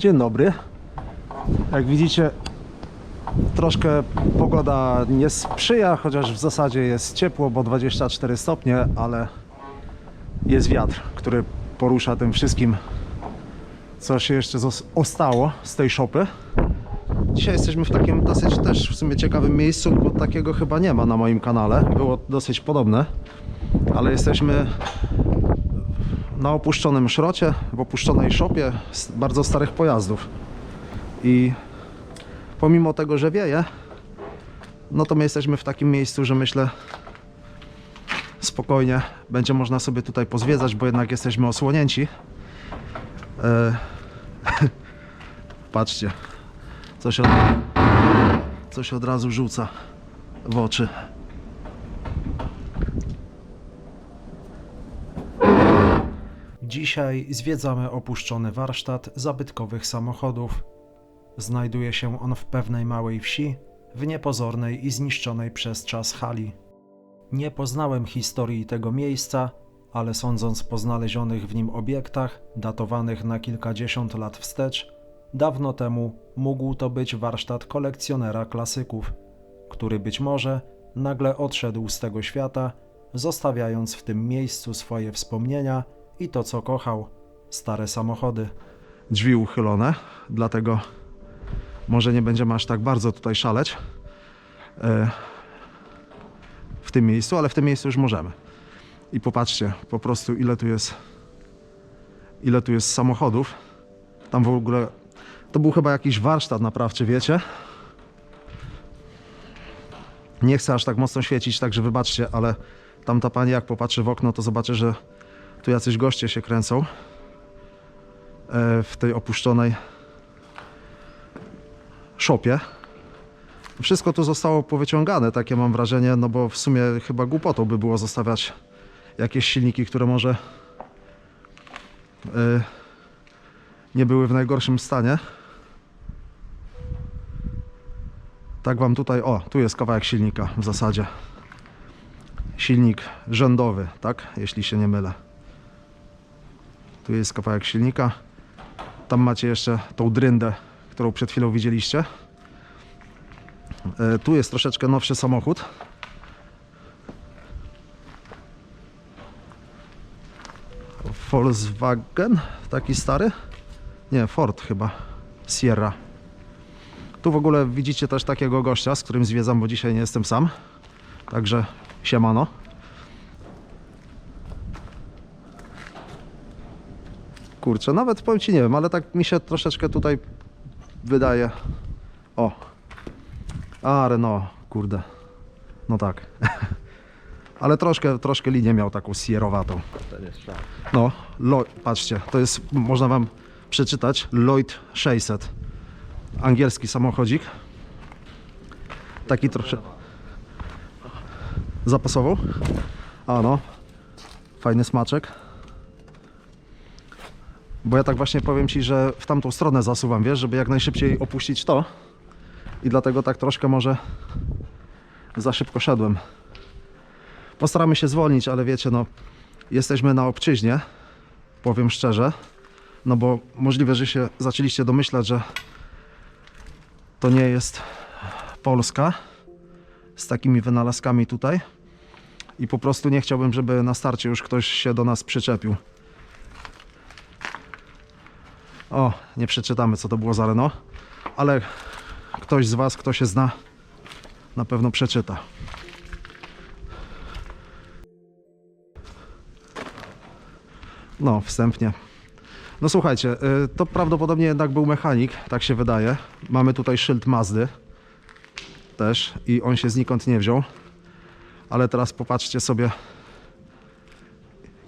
Dzień dobry. Jak widzicie, troszkę pogoda nie sprzyja, chociaż w zasadzie jest ciepło, bo 24 stopnie, ale jest wiatr, który porusza tym wszystkim, co się jeszcze ostało z tej szopy. Dzisiaj jesteśmy w takim dosyć też w sumie ciekawym miejscu, bo takiego chyba nie ma na moim kanale. Było dosyć podobne, ale jesteśmy na opuszczonym szrocie, w opuszczonej szopie bardzo starych pojazdów. I pomimo tego, że wieje, no to my jesteśmy w takim miejscu, że myślę spokojnie będzie można sobie tutaj pozwiedzać, bo jednak jesteśmy osłonięci. E... Patrzcie, coś od... coś od razu rzuca w oczy. Dzisiaj zwiedzamy opuszczony warsztat zabytkowych samochodów. Znajduje się on w pewnej małej wsi, w niepozornej i zniszczonej przez czas hali. Nie poznałem historii tego miejsca, ale sądząc po znalezionych w nim obiektach, datowanych na kilkadziesiąt lat wstecz, dawno temu mógł to być warsztat kolekcjonera klasyków, który być może nagle odszedł z tego świata, zostawiając w tym miejscu swoje wspomnienia i to, co kochał stare samochody. Drzwi uchylone, dlatego może nie będziemy aż tak bardzo tutaj szaleć e, w tym miejscu, ale w tym miejscu już możemy. I popatrzcie, po prostu ile tu jest ile tu jest samochodów. Tam w ogóle to był chyba jakiś warsztat naprawczy, wiecie? Nie chcę aż tak mocno świecić, także wybaczcie, ale tamta pani jak popatrzy w okno, to zobaczy, że tu jacyś goście się kręcą e, w tej opuszczonej szopie. Wszystko tu zostało powyciągane, takie mam wrażenie, no bo w sumie chyba głupotą by było zostawiać jakieś silniki, które może e, nie były w najgorszym stanie. Tak wam tutaj, o, tu jest kawałek silnika w zasadzie. Silnik rzędowy, tak? Jeśli się nie mylę. Tu jest kawałek silnika. Tam macie jeszcze tą dryndę, którą przed chwilą widzieliście. E, Tu jest troszeczkę nowszy samochód. Volkswagen, taki stary. Nie, Ford chyba. Sierra. Tu w ogóle widzicie też takiego gościa, z którym zwiedzam, bo dzisiaj nie jestem sam. Także siemano. Kurczę, nawet powiem Ci nie wiem, ale tak mi się troszeczkę tutaj wydaje. O. A, Renault, kurde. No tak. ale troszkę, troszkę linię miał taką sierowatą. Ten jest szaf. No, Lo- patrzcie, to jest, można Wam przeczytać, Lloyd 600. Angielski samochodzik. Taki troszkę... Zapasową? A no, fajny smaczek. Bo ja tak właśnie powiem Ci, że w tamtą stronę zasuwam, wiesz, żeby jak najszybciej opuścić to. I dlatego tak troszkę może za szybko szedłem. Postaramy się zwolnić, ale wiecie, no, jesteśmy na obczyźnie, powiem szczerze. No bo możliwe, że się zaczęliście domyślać, że to nie jest Polska z takimi wynalazkami tutaj. I po prostu nie chciałbym, żeby na starcie już ktoś się do nas przyczepił. O, nie przeczytamy, co to było za Renault, ale ktoś z Was, kto się zna, na pewno przeczyta. No, wstępnie. No słuchajcie, y, to prawdopodobnie jednak był mechanik, tak się wydaje. Mamy tutaj szyld Mazdy też i on się znikąd nie wziął. Ale teraz popatrzcie sobie,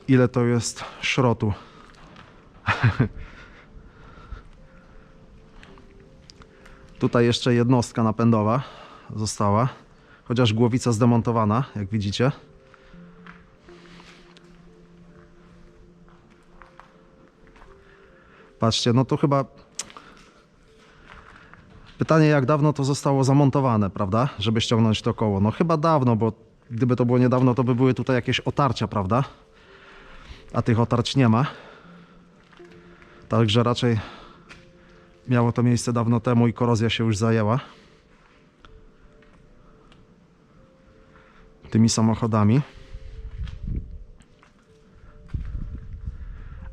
ile to jest szrotu. Tutaj jeszcze jednostka napędowa została, chociaż głowica zdemontowana, jak widzicie. Patrzcie, no to chyba. Pytanie, jak dawno to zostało zamontowane, prawda? Żeby ściągnąć to koło. No chyba dawno, bo gdyby to było niedawno, to by były tutaj jakieś otarcia, prawda? A tych otarć nie ma. Także raczej Miało to miejsce dawno temu i korozja się już zajęła. Tymi samochodami.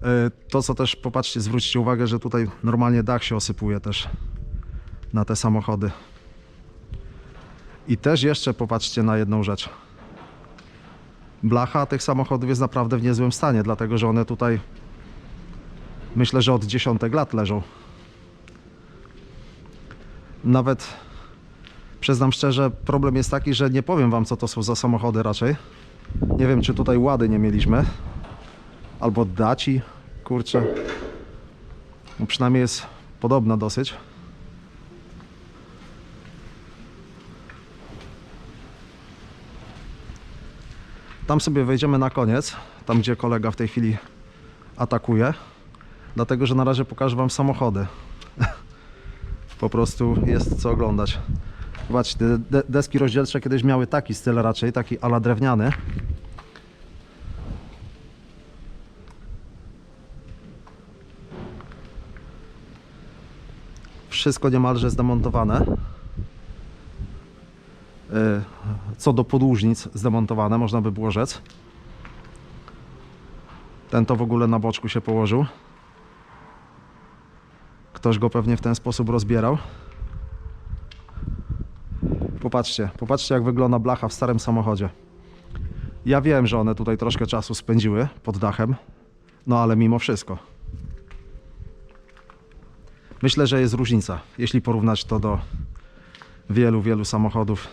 E, To co też popatrzcie, zwróćcie uwagę, że tutaj normalnie dach się osypuje też na te samochody. I też jeszcze popatrzcie na jedną rzecz. Blacha tych samochodów jest naprawdę w niezłym stanie, dlatego że one tutaj myślę, że od dziesiątek lat leżą. Nawet przyznam szczerze, problem jest taki, że nie powiem wam co to są za samochody raczej. Nie wiem, czy tutaj łady nie mieliśmy. Albo daci, kurczę. No przynajmniej jest podobna dosyć. Tam sobie wejdziemy na koniec, tam gdzie kolega w tej chwili atakuje. Dlatego, że na razie pokażę wam samochody. Po prostu jest co oglądać. Zobaczcie, te de- deski rozdzielcze kiedyś miały taki styl raczej, taki ala drewniany. Wszystko niemalże zdemontowane. Y, Co do podłużnic zdemontowane, można by było rzec. Ten to w ogóle na boczku się położył. Ktoś go pewnie w ten sposób rozbierał. Popatrzcie, popatrzcie jak wygląda blacha w starym samochodzie. Ja wiem, że one tutaj troszkę czasu spędziły pod dachem, no ale mimo wszystko. Myślę, że jest różnica, jeśli porównać to do wielu, wielu samochodów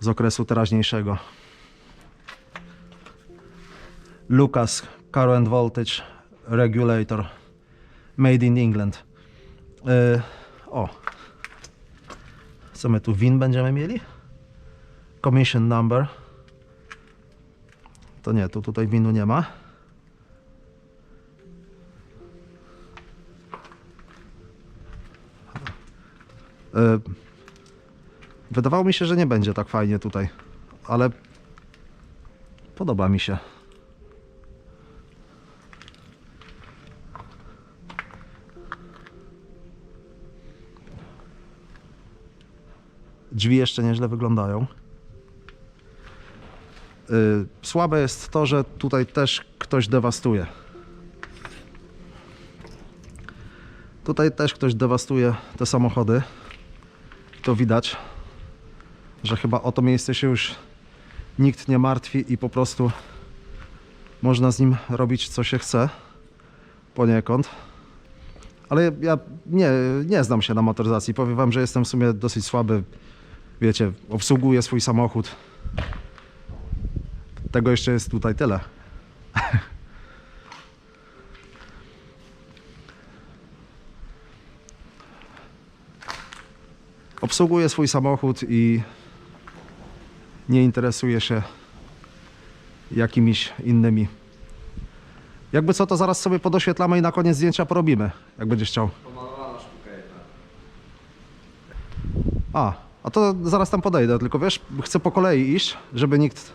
z okresu teraźniejszego. Lucas and Voltage Regulator Made in England. Yy, o. Co my tu win będziemy mieli? Commission number. To nie, tu tutaj winu nie ma. Yy, Wydawało mi się, że nie będzie tak fajnie tutaj, ale podoba mi się. Drzwi jeszcze nieźle wyglądają. Yy, słabe jest to, że tutaj też ktoś dewastuje. Tutaj też ktoś dewastuje te samochody. To widać że chyba o to miejsce się już nikt nie martwi i po prostu można z nim robić co się chce poniekąd. Ale ja nie, nie znam się na motoryzacji. Powiem wam, że jestem w sumie dosyć słaby. Wiecie, obsługuję swój samochód. Tego jeszcze jest tutaj tyle. Obsługuję swój samochód i nie interesuje się jakimiś innymi. Jakby co, to zaraz sobie podoświetlamy i na koniec zdjęcia porobimy, jak będziesz chciał. Pomalowana sztuka jedna. A, a to zaraz tam podejdę, tylko wiesz, chcę po kolei iść, żeby nikt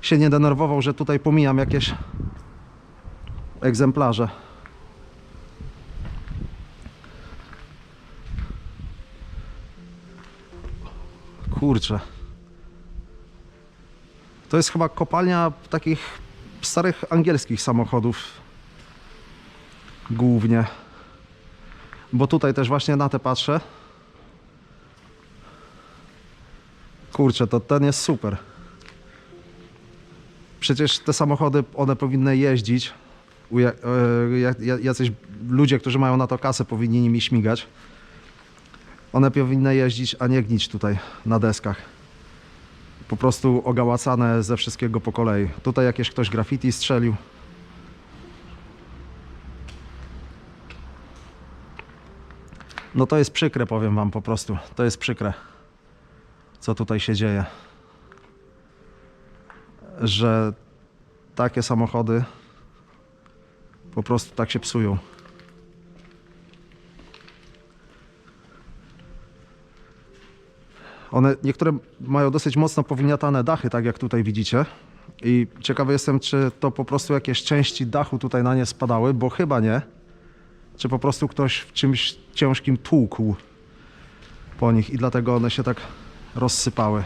się nie denerwował, że tutaj pomijam jakieś egzemplarze. Kurczę. To jest chyba kopalnia takich starych angielskich samochodów. Głównie. Bo tutaj też właśnie na te patrzę. Kurczę, to ten jest super. Przecież te samochody, one powinny jeździć. E, ja- ja- Jacyś ludzie, którzy mają na to kasę, powinni nimi śmigać. One powinny jeździć, a nie gnić tutaj na deskach. Po prostu ogałacane ze wszystkiego po kolei. Tutaj jakieś ktoś graffiti strzelił. No to jest przykre, powiem wam po prostu. To jest przykre co tutaj się dzieje. Że takie samochody po prostu tak się psują. One, niektóre mają dosyć mocno powgniatane dachy, tak jak tutaj widzicie. I ciekawy jestem, czy to po prostu jakieś części dachu tutaj na nie spadały, bo chyba nie. czy po prostu ktoś w czymś ciężkim tłukł po nich i dlatego one się tak rozsypały.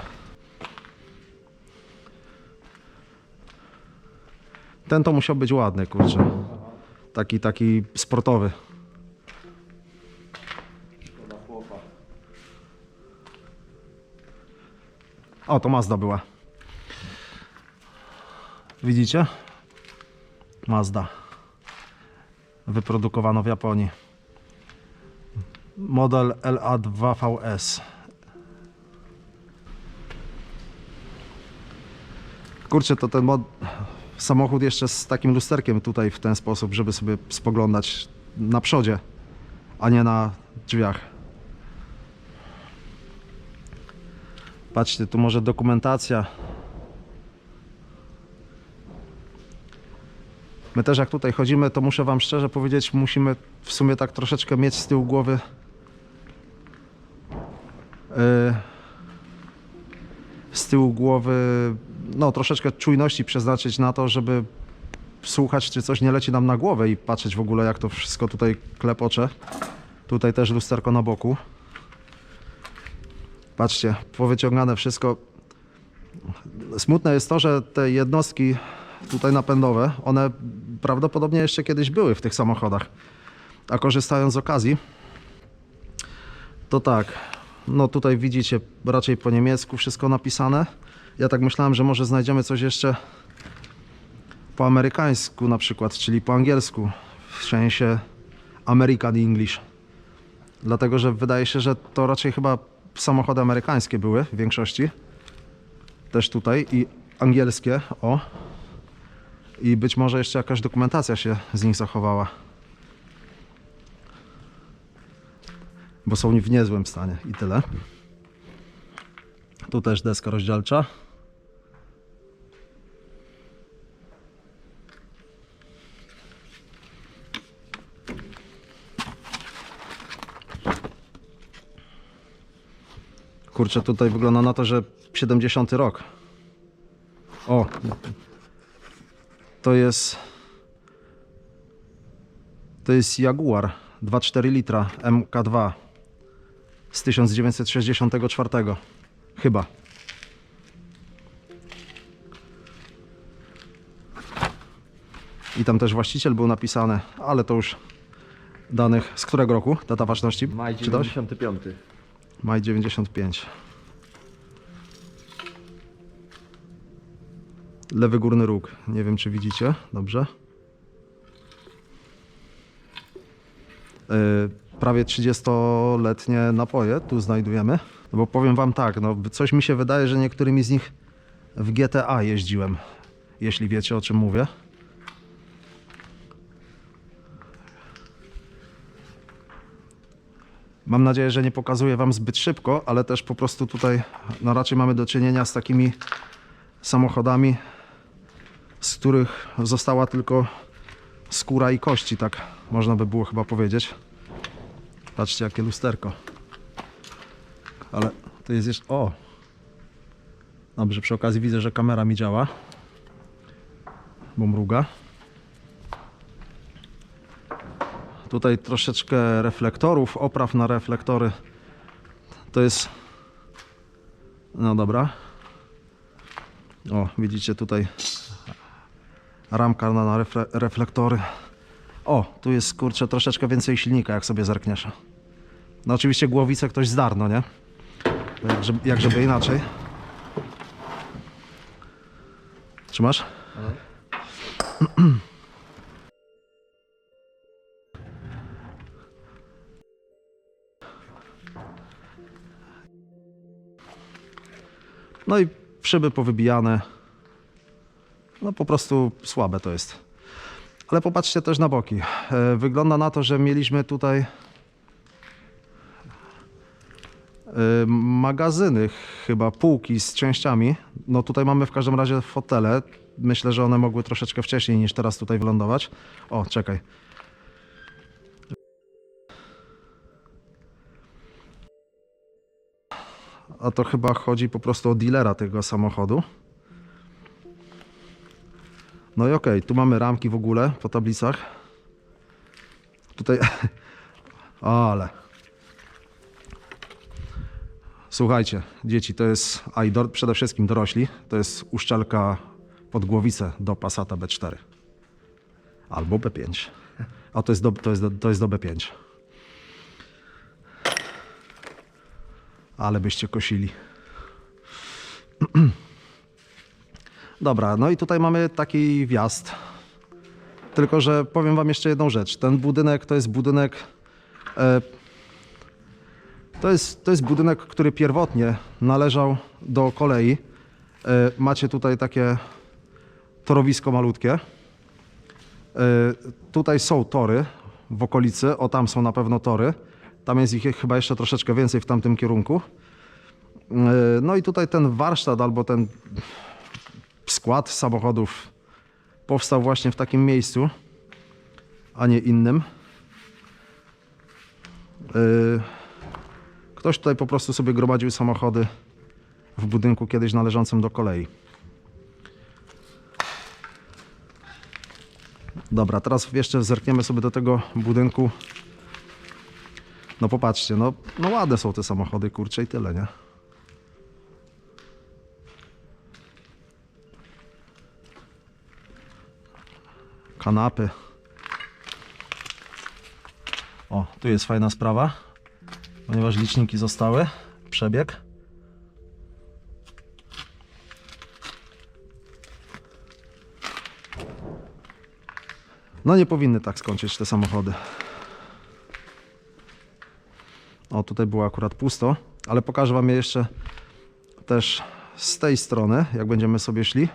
Ten to musiał być ładny, kurczę. Taki, taki sportowy. O, to Mazda była. Widzicie? Mazda. Wyprodukowano w Japonii. Model LA2VS. Kurczę, to ten mod... samochód jeszcze z takim lusterkiem tutaj w ten sposób, żeby sobie spoglądać na przodzie, a nie na drzwiach. Patrzcie, tu może dokumentacja. My też jak tutaj chodzimy, to muszę wam szczerze powiedzieć, musimy w sumie tak troszeczkę mieć z tyłu głowy yy, z tyłu głowy no troszeczkę czujności przeznaczyć na to, żeby słuchać, czy coś nie leci nam na głowę i patrzeć w ogóle jak to wszystko tutaj klepocze. Tutaj też lusterko na boku. Patrzcie, powyciągane wszystko. Smutne jest to, że te jednostki tutaj napędowe, one prawdopodobnie jeszcze kiedyś były w tych samochodach. A korzystając z okazji, to tak, no tutaj widzicie raczej po niemiecku wszystko napisane. Ja tak myślałem, że może znajdziemy coś jeszcze po amerykańsku na przykład, czyli po angielsku, w sensie American English. Dlatego, że wydaje się, że to raczej chyba samochody amerykańskie były w większości. Też tutaj i angielskie, o. I być może jeszcze jakaś dokumentacja się z nich zachowała. Bo są w niezłym stanie i tyle. Tu też deska rozdzielcza. Kurczę, tutaj wygląda na to, że 70 rok. O! To jest... To jest Jaguar 2,4 litra MK2 z 1964. Chyba. I tam też właściciel był napisany, ale to już danych z którego roku? Data ważności? Maj Czy dość? 95. Maj 95. Lewy górny róg. Nie wiem, czy widzicie. Dobrze. Yy, prawie 30-letnie napoje tu znajdujemy. No bo powiem wam tak, no coś mi się wydaje, że niektórymi z nich w GTA jeździłem. Jeśli wiecie o czym mówię. Mam nadzieję, że nie pokazuję Wam zbyt szybko, ale też po prostu tutaj no raczej mamy do czynienia z takimi samochodami, z których została tylko skóra i kości, tak można by było chyba powiedzieć. Patrzcie, jakie lusterko. Ale to jest jeszcze... O! Dobrze, przy okazji widzę, że kamera mi działa. Bo mruga. Tutaj troszeczkę reflektorów, opraw na reflektory. To jest. No dobra. O, widzicie tutaj ramka na, refle, reflektory. O, tu jest kurczę troszeczkę więcej silnika, jak sobie zerkniesz. No oczywiście głowicę ktoś zdarno, nie? Jak żeby, jak żeby inaczej. Trzymasz? No i szyby powybijane. No po prostu słabe to jest. Ale popatrzcie też na boki. E, Wygląda na to, że mieliśmy tutaj magazyny, chyba półki z częściami. No tutaj mamy w każdym razie fotele. Myślę, że one mogły troszeczkę wcześniej niż teraz tutaj wylądować. O, czekaj. A to chyba chodzi po prostu o dealera tego samochodu. No i okej, tu mamy ramki w ogóle po tablicach. Tutaj. Ale. Słuchajcie, dzieci, to jest, a i do, przede wszystkim dorośli, to jest uszczelka pod głowicę do Passata B4. Albo B5. A to jest do, to jest do, to jest do B5. Ale byście kosili. Dobra, no i tutaj mamy taki wjazd. Tylko, że powiem Wam jeszcze jedną rzecz. Ten budynek to jest budynek. E, to, jest, to jest budynek, który pierwotnie należał do kolei. E, macie tutaj takie torowisko malutkie. E, tutaj są tory w okolicy. O, tam są na pewno tory. Tam jest ich chyba jeszcze troszeczkę więcej w tamtym kierunku. E, no i tutaj ten warsztat albo ten skład samochodów powstał właśnie w takim miejscu, a nie innym. Ktoś tutaj po prostu sobie gromadził samochody w budynku kiedyś należącym do kolei. Dobra, teraz jeszcze zerkniemy sobie do tego budynku. No popatrzcie, no, no ładne są te samochody, kurcze i tyle, nie? kanapy. O, tu jest fajna sprawa, ponieważ liczniki zostały, przebieg. No nie powinny tak skończyć te samochody. O, tutaj było akurat pusto, ale pokażę Wam je jeszcze też z tej strony, jak będziemy sobie szli.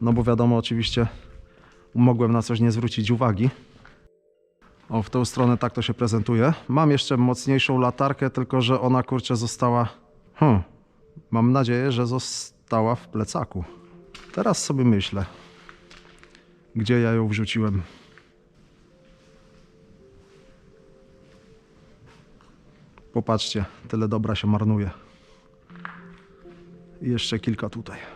No bo wiadomo, oczywiście mogłem na coś nie zwrócić uwagi. O, w tą stronę tak to się prezentuje. Mam jeszcze mocniejszą latarkę, tylko że ona kurczę została. Hmm, mam nadzieję, że została w plecaku. Teraz sobie myślę, gdzie ja ją wrzuciłem. Popatrzcie, tyle dobra się marnuje. I jeszcze kilka tutaj.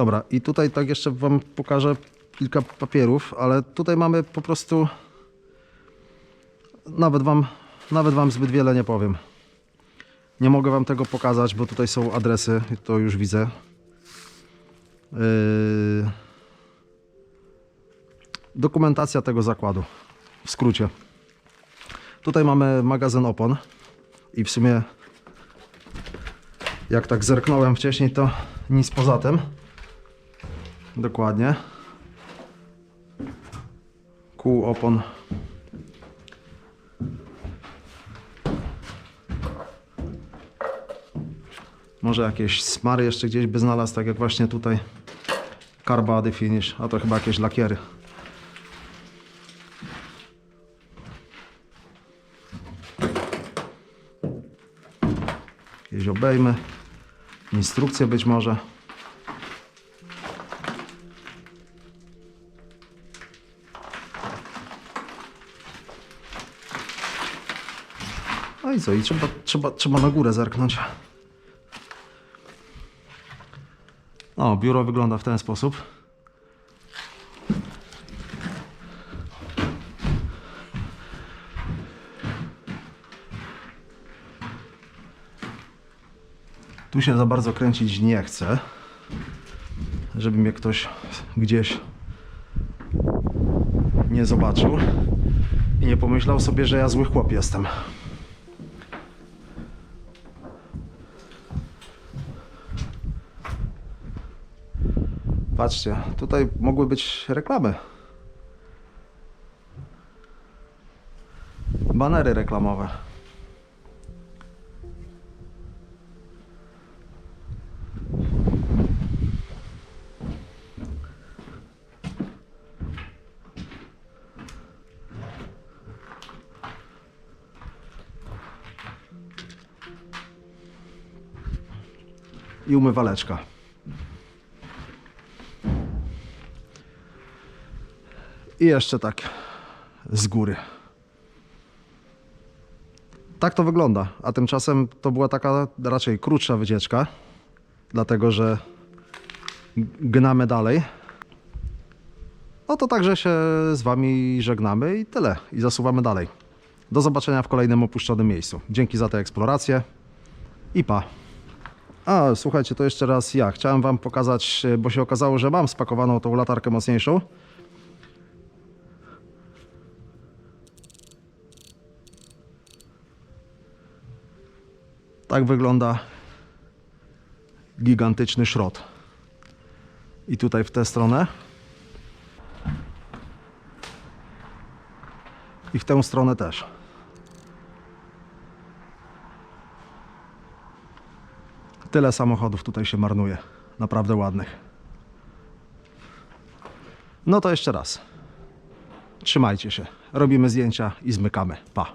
Dobra, i tutaj tak jeszcze Wam pokażę kilka papierów, ale tutaj mamy po prostu. Nawet Wam, nawet wam zbyt wiele nie powiem. Nie mogę Wam tego pokazać, bo tutaj są adresy, to już widzę. Yy... Dokumentacja tego zakładu. W skrócie. Tutaj mamy magazyn opon i w sumie jak tak zerknąłem wcześniej, to nic poza tym. Dokładnie. Kół opon. Może jakieś smary jeszcze gdzieś by znalazł, tak jak właśnie tutaj. Carbady finish, a to chyba jakieś lakiery. Jakieś obejmy. Instrukcje być może. Co? I trzeba, trzeba, trzeba na górę zerknąć. O, biuro wygląda w ten sposób. Tu się za bardzo kręcić nie chcę, żeby mnie ktoś gdzieś nie zobaczył i nie pomyślał sobie, że ja zły chłop jestem. Patrzcie, tutaj mogły być reklamy. Banery reklamowe. I umywaleczka. I jeszcze tak z góry. Tak to wygląda. A tymczasem to była taka raczej krótsza wycieczka, dlatego że gnamy dalej. No to także się z Wami żegnamy i tyle. I zasuwamy dalej. Do zobaczenia w kolejnym opuszczonym miejscu. Dzięki za tę eksplorację i pa. A, słuchajcie, to jeszcze raz ja. Chciałem Wam pokazać, bo się okazało, że mam spakowaną tą latarkę mocniejszą. Tak wygląda gigantyczny szrot. I tutaj w tę stronę. I w tę stronę też. Tyle samochodów tutaj się marnuje. Naprawdę ładnych. No to jeszcze raz. Trzymajcie się. Robimy zdjęcia i zmykamy. Pa.